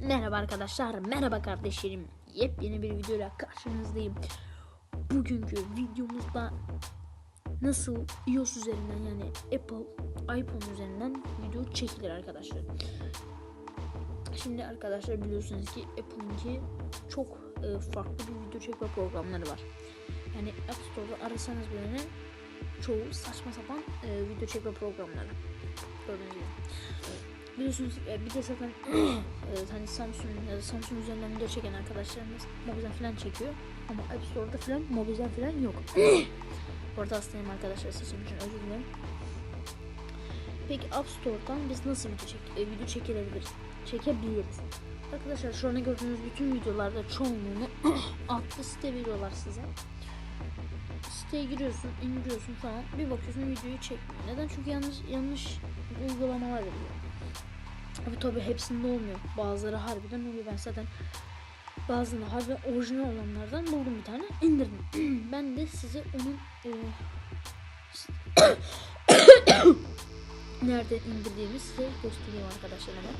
Merhaba arkadaşlar, merhaba kardeşlerim. Yepyeni bir videoyla karşınızdayım. Bugünkü videomuzda nasıl iOS üzerinden yani Apple iPhone üzerinden video çekilir arkadaşlar. Şimdi arkadaşlar biliyorsunuz ki Apple'ınki çok e, farklı bir video çekme programları var. Yani App Store'da arasanız böyle çoğu saçma sapan e, video çekme programları. Gördüğünüz gibi. Biliyorsunuz e, bir de zaten e, hani Samsung ya da Samsung üzerinden video çeken arkadaşlarımız Mobizen falan çekiyor. Ama App Store'da falan Mobizen falan yok. Orada hastayım arkadaşlar sesim için özür dilerim. Peki App Store'dan biz nasıl video, çek e, video çekilebiliriz? Çekebiliriz. Arkadaşlar şu anda gördüğünüz bütün videolarda çoğunluğunu altta site veriyorlar size. Siteye giriyorsun, indiriyorsun falan. Bir bakıyorsun videoyu çekmiyor. Neden? Çünkü yanlış yanlış uygulamalar veriyor. Abi tabi hepsinde olmuyor. Bazıları harbiden oluyor. Ben zaten bazıları harbiden orijinal olanlardan buldum bir tane indirdim. ben de size onun e, nereden indirdiğimi size göstereyim arkadaşlar hemen.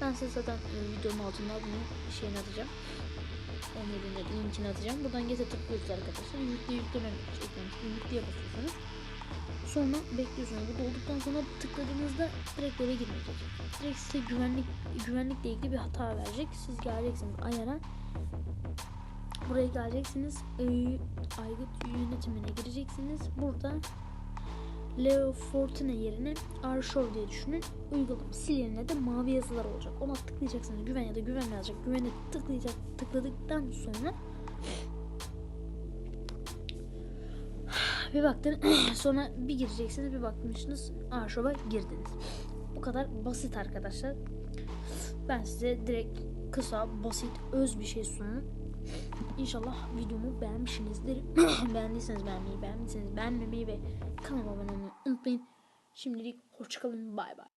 Ben size zaten e, videonun altında bunu şeyini atacağım. Onun yerine linkini atacağım. Buradan geze tıklıyoruz arkadaşlar. Yükle yükleme eklemiştim. Yükleye basıyorsunuz. Sonra bekliyorsunuz. Bu dolduktan sonra tıkladığınızda direkt böyle girmeyecek. Direkt size güvenlik güvenlikle ilgili bir hata verecek. Siz geleceksiniz ayara. Buraya geleceksiniz. Aygıt yönetimine gireceksiniz. Burada Leo Fortune yerine Arshore diye düşünün. Uygulama sil de mavi yazılar olacak. Ona tıklayacaksınız. Güven ya da güven yazacak. Güvene tıklayacak. Tıkladıktan sonra bir baktın sonra bir gireceksiniz bir bakmışsınız Arşova girdiniz. Bu kadar basit arkadaşlar. Ben size direkt kısa, basit, öz bir şey sunum. İnşallah videomu beğenmişsinizdir. Beğendiyseniz beğenmeyi, beğendiyseniz beğenmemeyi ve kanalıma abone olmayı unutmayın. Şimdilik hoşçakalın. Bay bay.